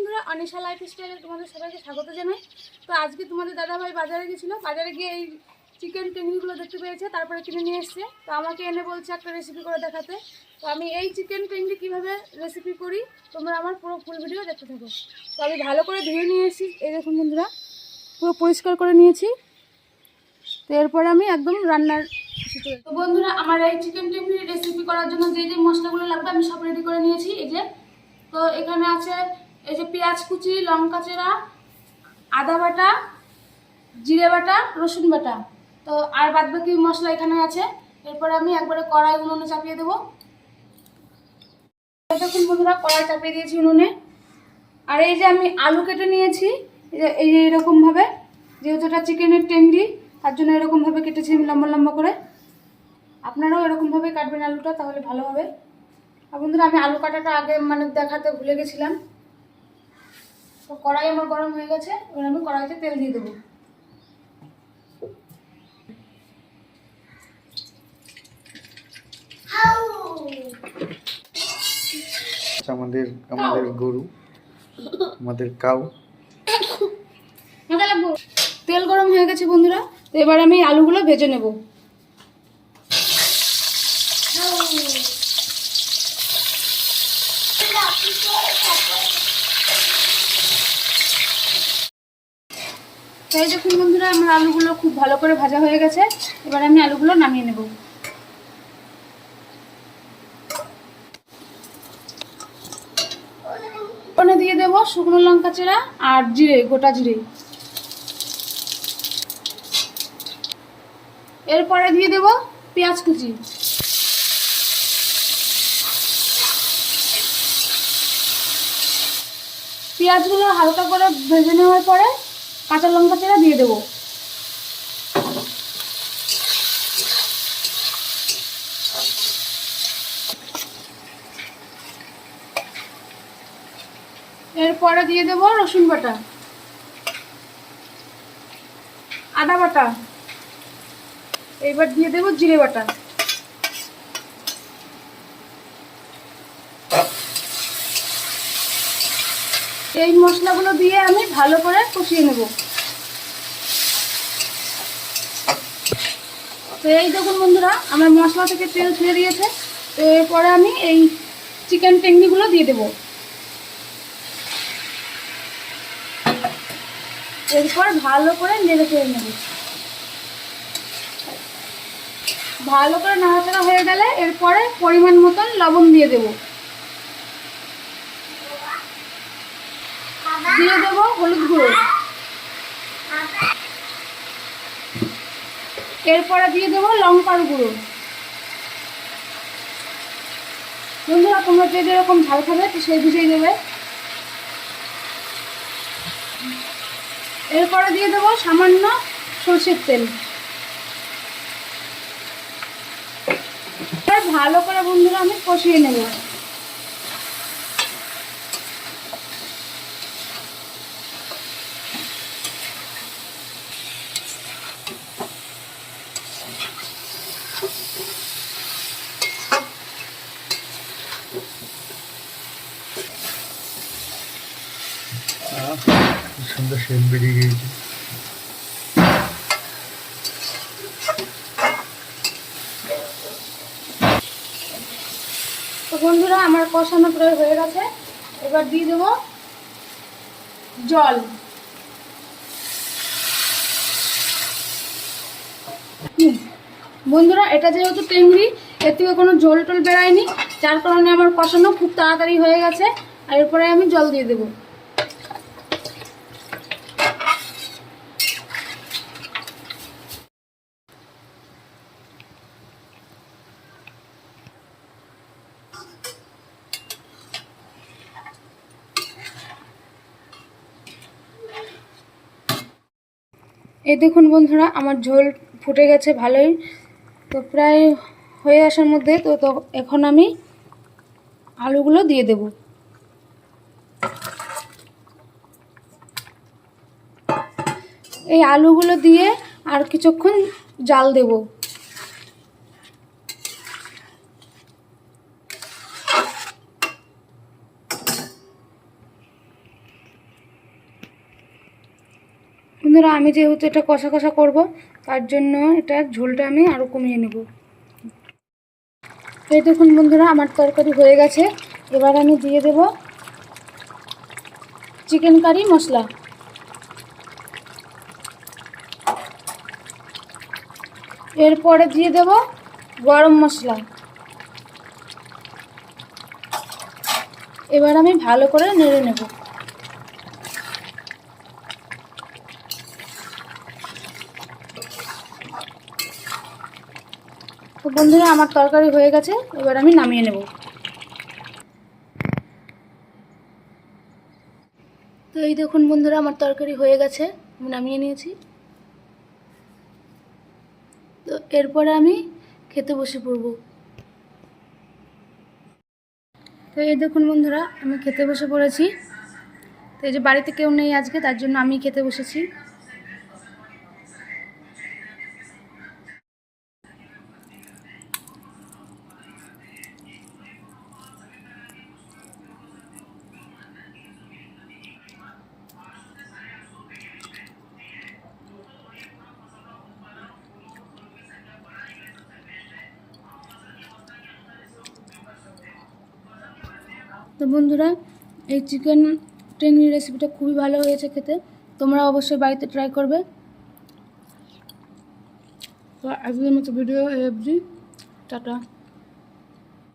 বন্ধুরা, অনিশা লাইফ স্টাইলে তোমাদের সবাইকে স্বাগত জানাই। তো আজকে তোমাদের দাদাভাই বাজারে গেছিল। বাজারে গিয়ে এই চিকেন টেঙ্গিগুলো দেখতে পেয়েছে, তারপরে কিনে নিয়ে এসছে। তো আমাকে এনে বলছে একটা রেসিপি করে দেখাতে। তো আমি এই চিকেন টেঙ্গি কীভাবে রেসিপি করি, তোমরা আমার পুরো ফুল ভিডিও দেখতে থাকো। তো আমি ভালো করে ধুয়ে নিয়ে এসেছি। এই দেখুন বন্ধুরা, পুরো পরিষ্কার করে নিয়েছি। তো এরপর আমি একদম রান্নার তো বন্ধুরা, আমার এই চিকেন টেঙ্গি রেসিপি করার জন্য যে যে মশলাগুলো লাগবে, আমি সব রেডি করে নিয়েছি। এই যে, তো এখানে আছে এই যে পেঁয়াজ কুচি, লঙ্কা চেরা, আদা বাটা, জিরে বাটা, রসুন বাটা। তো আর বাদ বাকি মশলা এখানে আছে। এরপরে আমি একবারে কড়াই উনুনে চাপিয়ে দেবো। দেখুন বন্ধুরা, কড়াই চাপিয়ে দিয়েছি উনুনে। আর এই যে আমি আলু কেটে নিয়েছি, এই যে- এরকমভাবে যেহেতু এটা চিকেনের টেন্ডি তার জন্য এরকমভাবে কেটেছি আমি লম্বা লম্বা করে। আপনারাও এরকমভাবে কাটবেন আলুটা, তাহলে ভালো হবে। আর বন্ধুরা, আমি আলু কাটাটা আগে মানে দেখাতে ভুলে গেছিলাম। তো কড়াই আমার গরম হয়ে গেছে এবার আমি কড়াইতে তেল দিয়ে দেবো। আচ্ছা, আমাদের আমাদের গরু আমাদের কাউ। তেল গরম হয়ে গেছে বন্ধুরা তো এবার আমি আলুগুলো ভেজে নেব। তাই দেখুন বন্ধুরা, আমার আলুগুলো খুব ভালো করে ভাজা হয়ে গেছে। এবার আমি আলুগুলো নামিয়ে নেব। ওখানে দিয়ে দেবো শুকনো লঙ্কা চেরা আর জিরে, গোটা জিরে। এরপরে দিয়ে দেব পেঁয়াজ কুচি। পেঁয়াজগুলো হালকা করে ভেজে নেওয়ার পরে কাঁচা লঙ্কা চেরা দিয়ে দেবো। এরপরে দিয়ে দেবো রসুন বাটা। আদা বাটা। এবার দিয়ে দেবো জিরে বাটা। এই মশলাগুলো দিয়ে আমি ভালো করে কষিয়ে নেব। তো এই দেখুন বন্ধুরা, আমার মশলা থেকে তেল ছেড়ে দিয়েছে। তো এরপরে আমি এই চিকেন টেংনিগুলো দিয়ে দেবো। এরপর ভালো করে নেড়ে ফেলে নেব। ভালো করে নাড়াচাড়া হয়ে গেলে এরপরে পরিমাণ মতন লবণ দিয়ে দেব। দিয়ে দেব হলুদ গুঁড়ো। এরপরে দিয়ে দেব লঙ্কার গুঁড়ো। বন্ধুরা, তোমরা যে যেরকম ঝাল খাবে সেই বুঝেই দেবে। এরপরে দিয়ে দেবো সামান্য সর্ষের তেল। ভালো করে বন্ধুরা আমি কষিয়ে নেব। সুন্দর সেন্ট বেরিয়ে গিয়েছে। তো বন্ধুরা, আমার কষানো প্রায় হয়ে গেছে। এবার দিয়ে দেবো জল। বন্ধুরা, এটা যেহেতু টেংরি, এর থেকে কোনো জল টল বেড়ায়নি যার কারণে আমার কষানো খুব তাড়াতাড়ি হয়ে গেছে। আর এরপরে আমি জল দিয়ে দেবো। এই দেখুন বন্ধুরা, আমার ঝোল ফুটে গেছে ভালোই। তো প্রায় হয়ে আসার মধ্যে তো এখন আমি আলুগুলো দিয়ে দেব। এই আলুগুলো দিয়ে আর কিছুক্ষণ জাল দেব। বন্ধুরা, আমি যেহেতু এটা কষা কষা করব, তার জন্য এটা ঝোলটা আমি আরও কমিয়ে নেব। এই দেখুন বন্ধুরা, আমার তরকারি হয়ে গেছে। এবার আমি দিয়ে দেব চিকেন কারি মশলা। এরপরে দিয়ে দেব গরম মশলা। এবার আমি ভালো করে নেড়ে নেব। বন্ধুরা, আমার তরকারি হয়ে গেছে, এবার আমি নামিয়ে নেব। তো এই দেখুন বন্ধুরা, আমার তরকারি হয়ে গেছে, আমি নামিয়ে নিয়েছি। তো এরপরে আমি খেতে বসে পড়ব। তো এই দেখুন বন্ধুরা, আমি খেতে বসে পড়েছি। তো এই যে বাড়িতে কেউ নেই আজকে, তার জন্য আমি খেতে বসেছি। তো বন্ধুরা, এই চিকেন টেনি রেসিপিটা খুবই ভালো হয়েছে খেতে। তোমরা অবশ্যই বাড়িতে ট্রাই করবে। তো আজকের মতো ভিডিও এফজি টাটা।